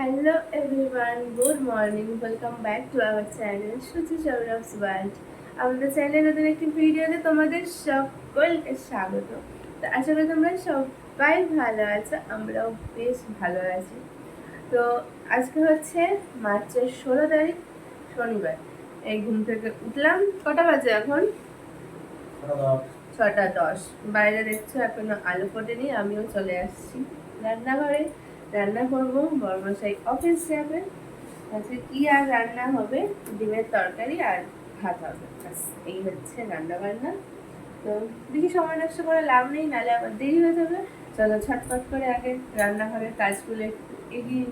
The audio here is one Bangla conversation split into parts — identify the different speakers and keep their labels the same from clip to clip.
Speaker 1: Hello everyone good morning welcome back to our channel Suchi Sourav's world আমাদের চ্যানেলে নতুন একটি ভিডিওতে তোমাদের সকলকে স্বাগত। তো আশা করি তোমরা সবাই ভালো আছো, আমরাও বেশ ভালো আছি। তো আজকে হচ্ছে মার্চের ষোলো তারিখ, শনিবার। এই ঘুম থেকে উঠলাম, কটা বাজে এখন? ছটা দশ। বাইরে দেখছ, এখনও আলো ফোটেনি, আমিও চলে আসছি রান্নাঘরে। রান্না করব বর্মশাই অফিস যাবে আজকে কি আর রান্না হবে? ডিমের তরকারি আর ভাত হবে। এই হচ্ছে রান্না বান্না তো দেখি সময় নষ্ট করে লাভ নেই নাহলে আবার দেরি হয়ে যাবে। চলো ছটপট করে আগে রান্নাঘরের কাজগুলো একটু এগিয়ে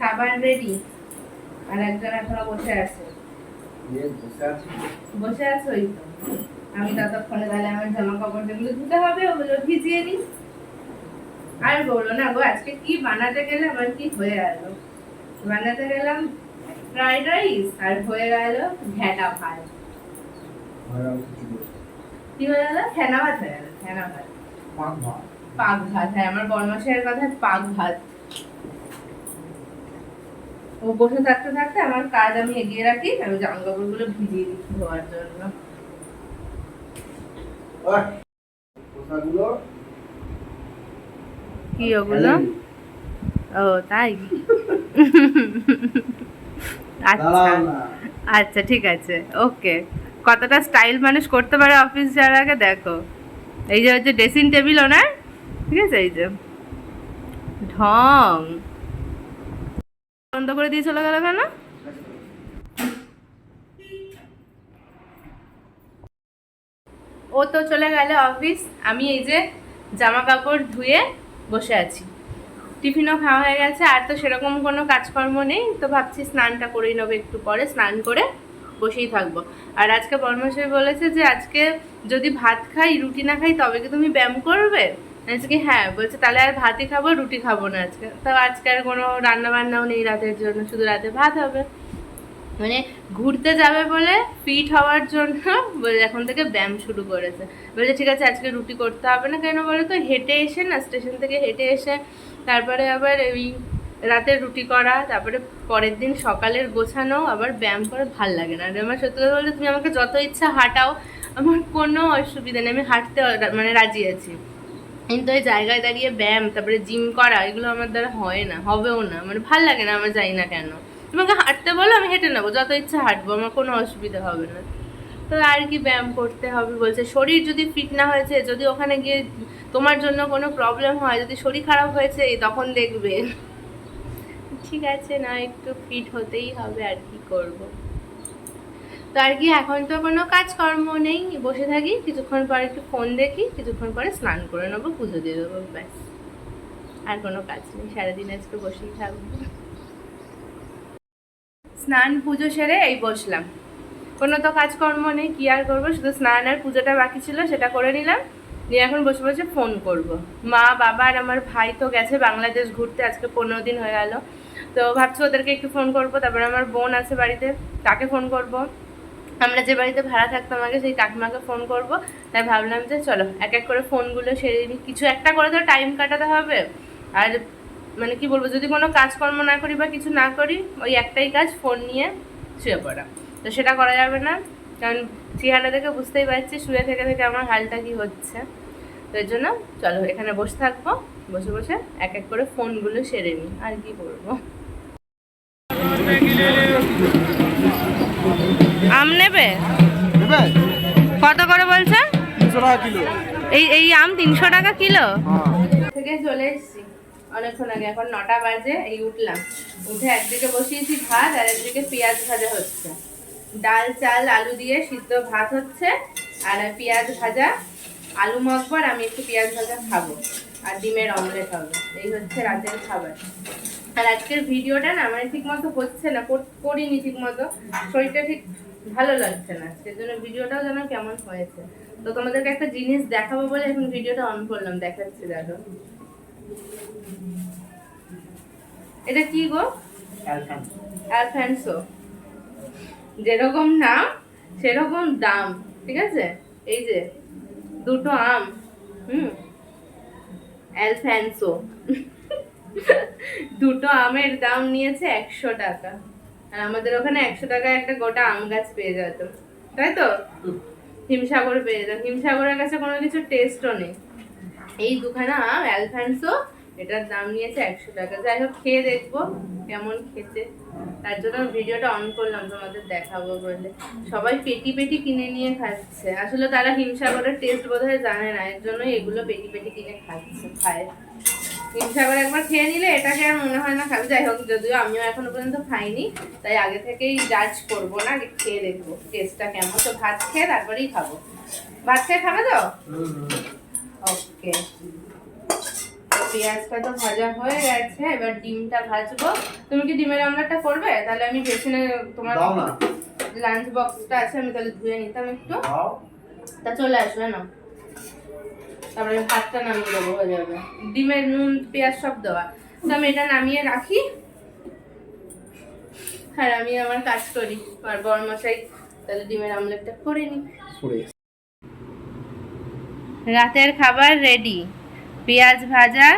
Speaker 1: খাবার রেডি আর একজন এখনও বসে আছে। বসে আছো। ওই তো। আমি ততক্ষণে তাহলে আমার জামা কাপড় যেগুলো ধুতে হবে ওগুলো ভিজিয়ে নিই। আর বলো না গো আজকে কি বানাতে গেলে আমার কি হয়ে গেল? বানাতে গেলাম ফ্রাইড রাইস আর হয়ে গেল ঘ্যাটা ভাত। কি হয়ে গেল? ফেনা ভাত হয়ে গেল ফেনা ভাত। পাক ভাত হ্যাঁ আমার বর্মাসের কথা পাক ভাত। ও বসে থাকতে থাকতে আমার কাজ আমি এগিয়ে রাখি আমি জামা কাপড়গুলো ভিজিয়ে দিই ধোয়ার জন্য। কি ওগুলো? ও তাই? আচ্ছা। আচ্ছা ঠিক আছে। ওকে। কতটা স্টাইল মানুষ করতে পারে অফিস যাওয়ার আগে দেখো। এই যে হচ্ছে ড্রেসিং টেবিল ওনার ঠিক আছে? এই যে। ঢং। বন্ধ করে দিয়ে চলে গেল কেন? ও তো চলে গেল অফিস আমি এই যে জামা কাপড় ধুয়ে বসে আছি। টিফিনও খাওয়া হয়ে গেছে, আর তো সেরকম কোনো কাজকর্ম নেই, তো ভাবছি স্নানটা করেই নেব একটু পরে, স্নান করে বসেই থাকব। আর আজকে বর্মশাই বলেছে যে আজকে যদি ভাত খাই, রুটি না খাই, তবে কি তুমি ব্যায়াম করবে? আজকে হ্যাঁ বলছে তাহলে আর ভাতই খাব, রুটি খাব না আজকে। তো আজকে আর কোনো রান্না বান্নাও নেই রাতের জন্য, শুধু রাতে ভাত হবে। মানে ঘুরতে যাবে বলে ফিট হওয়ার জন্য বলে এখন থেকে ব্যায়াম শুরু করেছে। বলছে ঠিক আছে, আজকে রুটি করতে হবে না কেন বলে তো হেঁটে এসে না, স্টেশন থেকে হেঁটে এসে তারপরে আবার ওই রাতে রুটি করা, তারপরে পরের দিন সকালের গোছানো, আবার ব্যায়াম করে ভালো লাগে না। আমার সত্যি কথা বলতে, তুমি আমাকে যত ইচ্ছা হাঁটাও, আমার কোনো অসুবিধা নেই, আমি হাঁটতে মানে রাজি আছি। কিন্তু ওই জায়গায় দাঁড়িয়ে ব্যায়াম, তারপরে জিম করা, এগুলো আমার দ্বারা হয় না, হবেও না মানে ভালো লাগে না, আমার জানি না কেন। তোমাকে হাঁটতে বলো, আমি হেঁটে নেব। যত ইচ্ছা হাঁটবো, আমার কোনো অসুবিধা হবে না। তো আর কি ব্যায়াম করতে হবে বলছে। শরীর যদি ফিট না হয়েছে, যদি ওখানে গিয়ে তোমার জন্য কোনো প্রবলেম হয়, যদি শরীর খারাপ হয়েছে, তখন দেখবে। ঠিক আছে, না, একটু ফিট হতেই হবে, আর কি করব। তো আর কি, এখন তো কোনো কাজকর্ম নেই। বসে থাকি, কিছুক্ষণ পর একটু ফোন দেখি, কিছুক্ষণ পরে স্নান করে নেব, পুজো দিয়ে দেবো, ব্যাস। আর কোনো কাজ নেই, সারাদিন আজকে বসেই থাকব। স্নান পুজো সেরে এই বসলাম। কোনো তো কাজকর্ম নেই, কি আর করব? শুধু স্নান আর পুজোটা বাকি ছিল, সেটা করে নিলাম। নিয়ে এখন বসে বসে ফোন করব। মা, বাবা আর আমার ভাই তো গেছে বাংলাদেশ ঘুরতে, আজকে পনেরো দিন হয়ে গেল। তো ভাবছি ওদেরকে একটু ফোন করব, তারপরে আমার বোন আছে বাড়িতে, তাকে ফোন করব। আমরা যে বাড়িতে ভাড়া থাকতাম আগে, সেই কাকিমাকে ফোন করব। তাই ভাবলাম যে চলো, এক এক করে ফোনগুলো সেরে নিই। কিছু একটা করে তো টাইম কাটাতে হবে। আর মানে কি বলব যদি কোনো কাজকর্ম না করি বা কিছু না করি ওই একটাই কাজ ফোন নিয়ে শুয়ে পড়া। তো সেটা করা যাবে না কারণ চেহারা দেখে বুঝতেই পারছি শুয়ে থেকে থেকে আমার হালটা কি হচ্ছে। তো এর জন্য চলো এখানে বসে থাকব বসে বসে এক এক করে ফোনগুলো সেরে নিই আর কি করব। আম নেবে? কত করে বলছে? এই এই আম তিনশো টাকা কিলো?
Speaker 2: হ্যাঁ।
Speaker 1: থেকে চলে এসেছি। অনেকক্ষণ আগে, এখন নটা বাজে, এই উঠলাম। উঠে একদিকে বসিয়েছি ভাত আর একদিকে পেঁয়াজ ভাজা হচ্ছে। ডাল, চাল, আলু দিয়ে সিদ্ধ ভাত হচ্ছে আর পেঁয়াজ ভাজা, আলু মাখবো আর আমি একটু পেঁয়াজ ভাজা খাব আর ডিমের অমলেট হবে। এই হচ্ছে রাতের খাবার। আর আজকের ভিডিওটা না মানে ঠিক মতো হচ্ছে না করিনি ঠিক মতো শরীরটা ঠিক ভালো লাগছে না। সেই জন্য ভিডিওটাও যেন কেমন হয়েছে। তো তোমাদেরকে একটা জিনিস দেখাবো বলে এখন ভিডিওটা অন করলাম, দেখাচ্ছি দেখো। এটা কি গো? অ্যালফ্যান্সো যেরকম নাম সেরকম দাম ঠিক আছে? এই যে দুটো আম হুম? অ্যালফ্যান্সো দুটো আমের দাম নিয়েছে একশো টাকা। আর আমাদের ওখানে একশো টাকায় একটা গোটা আম গাছ পেয়ে যেত। তাই তো? হিমসাগর পেয়ে যেত। হিমসাগরের কাছে কোনো কিছু টেস্টও নেই। এই দুখানা আম অ্যালফ্যান্সো এটার দাম নিয়েছে একশো টাকা। যাই হোক, খেয়ে দেখব কেমন খেতে। তার জন্য ভিডিওটা অন করলাম, তোমাদের দেখাবো বলে। সবাই পেটি পেটি কিনে নিয়ে খাচ্ছে। আসলে তারা হিমসাগরের টেস্ট বোধহয় জানে না, এর জন্যই এগুলো পেটি পেটি কিনে খাচ্ছে, খায়। হিমসাগর একবার খেয়ে নিলে এটাকে আর মনে হয় না খাবে। যাই হোক, যদিও আমিও এখনও পর্যন্ত খাইনি, তাই আগে থেকেই জাজ করব না খেয়ে দেখব টেস্টটা কেমন। তো ভাত খেয়ে তারপরেই খাব। ভাত খেয়ে খাবে তো? ওকে পেঁয়াজটা তো ভাজা হয়ে গেছে এবার ডিমটা ভাজবো। তুমি কি ডিমের আমলাটা করবে? তাহলে আমি বেসিনে তোমার লাঞ্চ বক্সটা আছে আমি তাহলে ধুয়ে নিতাম একটু। তা চলে আসবে না তারপরে আমি ভাতটা নামিয়ে দেবো হয়ে যাবে। ডিমের নুন পেঁয়াজ সব দেওয়া। তো আমি এটা নামিয়ে রাখি। আর আমি আমার কাজ করি আর বড় মশাই তাহলে ডিমের আমলেটটা করে নিই। রাতের খাবার রেডি পেঁয়াজ ভাজা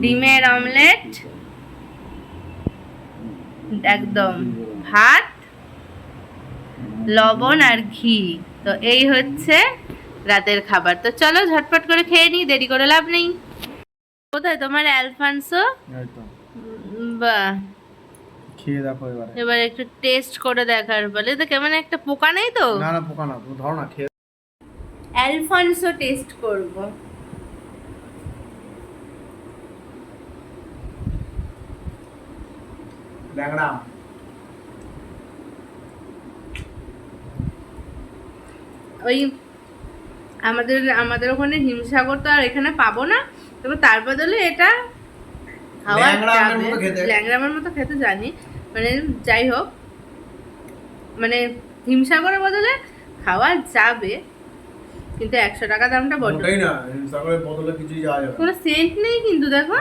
Speaker 1: ডিমের অমলেট একদম। ভাত লবণ আর ঘি। তো এই হচ্ছে রাতের খাবার। তো চলো ঝটপট করে খেয়ে নিই দেরি করে লাভ নেই। কোথায় তোমার অ্যালফান্সো?
Speaker 2: খেয়ে দেখো এবারে।
Speaker 1: এবার একটু টেস্ট করে দেখার বলে। তো কেমন একটা পোকা নেই তো?
Speaker 2: না না পোকা না ধরো না খেয়ে
Speaker 1: অ্যালফান্সো টেস্ট করব।
Speaker 2: ল্যাংড়া।
Speaker 1: ওই আমাদের আমাদের ওখানে হিমসাগর তো আর এখানে পাবো না। তবে তার বদলে এটা খাওয়া। ল্যাংড়ামের মতো খেতে জানি। মানে যাই হোক মানে হিমসাগরের বদলে খাওয়া যাবে। কিন্তু একশো টাকা দামটা বড়
Speaker 2: না সাগরের বদলে কিছুই যাওয়া যাবে
Speaker 1: কোনো সেন্ট নেই কিন্তু দেখো।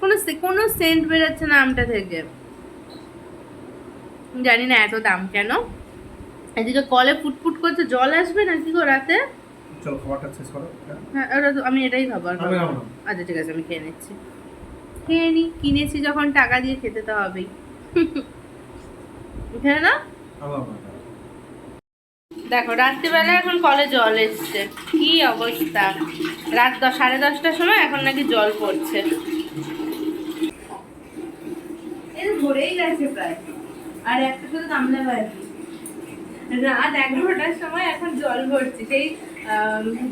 Speaker 1: কোনো কোনো সেন্ট বেরোচ্ছে না আমটা থেকে। জানি না এত দাম কেন। এদিকে কলে ফুটফুট করছে জল আসবে না কি গো রাতে?
Speaker 2: চলো খাবারটা শেষ করো। হ্যাঁ?
Speaker 1: হ্যাঁ ওটা তো- আমি এটাই খাব আর
Speaker 2: আমি
Speaker 1: খাব
Speaker 2: খাব
Speaker 1: না।
Speaker 2: না।
Speaker 1: আচ্ছা ঠিক আছে আমি খেয়ে নিচ্ছি। খেয়ে নি কিনেছি যখন টাকা দিয়ে খেতে তো হবেই। খেয়ে না। দেখো, রাত্রিবেলা এখন কলে জল এসছে। কি অবস্থা? রাত দশ, সাড়ে দশটার সময় এখন নাকি জল পড়ছে। ভরেই গেছে প্রায়। আর একটা শুধু গামলা বাকি রাত এগারোটার সময় এখন জল ভরছে। সেই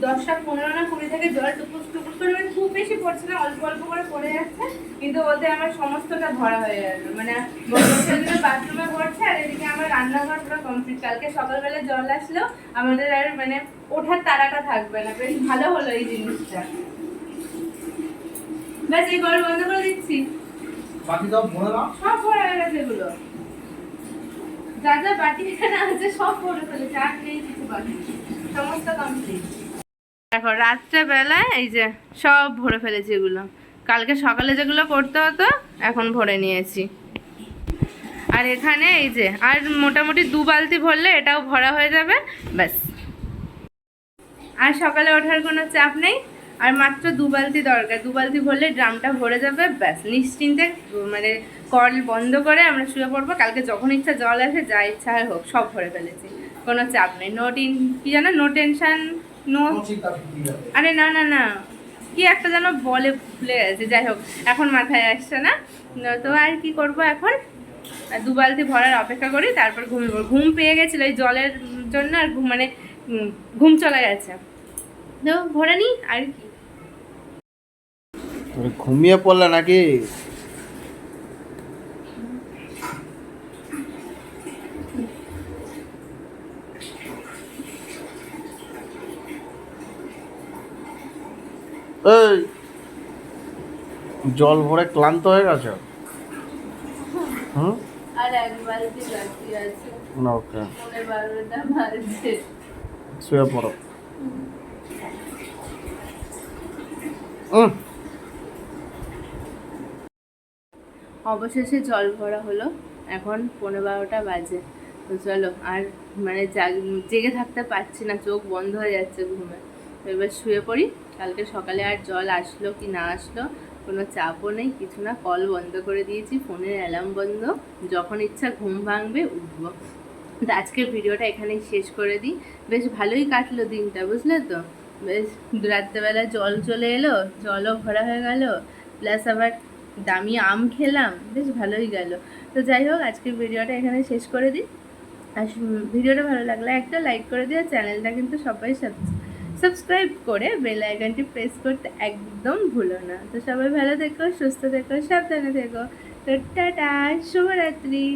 Speaker 1: দশটা পনেরো না কুড়ি থেকে জল টুকুস টুকুস করে মানে খুব বেশি পড়ছে না অল্প অল্প করে পড়ে যাচ্ছে কিন্তু ওতে আমার সমস্তটা ভরা হয়ে গেল। মানে বাথরুমে পড়ছে আর এদিকে আমার রান্নাঘর পুরো কমপ্লিট কালকে সকালবেলা জল আসলেও আমাদের আর মানে ওঠার তারাটা থাকবে না। বেশ ভালো হলো এই জিনিসটা। ব্যাস এই ঘর বন্ধ করে দিচ্ছি।
Speaker 2: বাকি সব ভরে
Speaker 1: সব ভরা হয়ে গেছে এগুলো। বাটি আছে সব কিছু সমস্ত কমপ্লিট দেখো রাত্রে বেলায় এই যে সব ভরে ফেলেছি এগুলো। কালকে সকালে যেগুলো করতে হতো, এখন ভরে নিয়েছি। আর এখানে এই যে, আর মোটামুটি দু বালতি ভরলে এটাও ভরা হয়ে যাবে, ব্যাস। আর সকালে ওঠার কোনো চাপ নেই, আর মাত্র দু বালতি দরকার। দু বালতি ভরলে ড্রামটা ভরে যাবে, ব্যাস। নিশ্চিন্তে মানে কল বন্ধ করে আমরা শুয়ে পড়ব। কালকে যখন ইচ্ছা জল আসে যা ইচ্ছা হয় হোক সব ভরে ফেলেছি। কোনো চাপ নেই। নো টিন কি জানো? নো টেনশন নো আরে না না না। কি একটা যেন বলে ভুলে গেছে। যাই হোক এখন মাথায় আসছে না। তো আর কি করব এখন? আর দু বালতি ভরার অপেক্ষা করি তারপর ঘুমিয়ে পড়ব। ঘুম পেয়ে গেছিল এই জলের জন্য আর ঘুম মানে ঘুম চলে গেছে। তো ভরে নি আর কি?
Speaker 2: ঘুমিয়ে পড়লে নাকি? এই জল ভরে ক্লান্ত হয়ে গেছে? হুম? ওকে। শুয়ে পড়ো।
Speaker 1: অবশেষে জল ভরা হলো। এখন পনেরো বারোটা বাজে। তো চলো আর মানে জাগ- জেগে থাকতে পারছি না চোখ বন্ধ হয়ে যাচ্ছে ঘুমে। এবার শুয়ে পড়ি। কালকে সকালে আর জল আসলো কি না আসলো, কোনো চাপও নেই, কিছু না কল বন্ধ করে দিয়েছি ফোনের অ্যালার্ম বন্ধ, যখন ইচ্ছা ঘুম ভাঙবে উঠবো। তো আজকের ভিডিওটা এখানেই শেষ করে দিই। বেশ ভালোই কাটলো দিনটা, বুঝলে তো? বেশ রাত্রেবেলা জল চলে এলো, জলও ভরা হয়ে গেল প্লাস আবার দামি আম খেলাম, বেশ ভালোই গেল। তো যাই হোক, আজকের ভিডিওটা এখানে শেষ করে দিই। আর ভিডিওটা ভালো লাগলে একটা লাইক করে দিও চ্যানেলটা কিন্তু সবাই সাবস্ক্রাইব করে বেল আইকনটি প্রেস করতে একদম ভুলো না। তো সবাই ভালো থেকো, সুস্থ থেকো, সাবধানে থেকো। তো টাটা, শুভরাত্রি।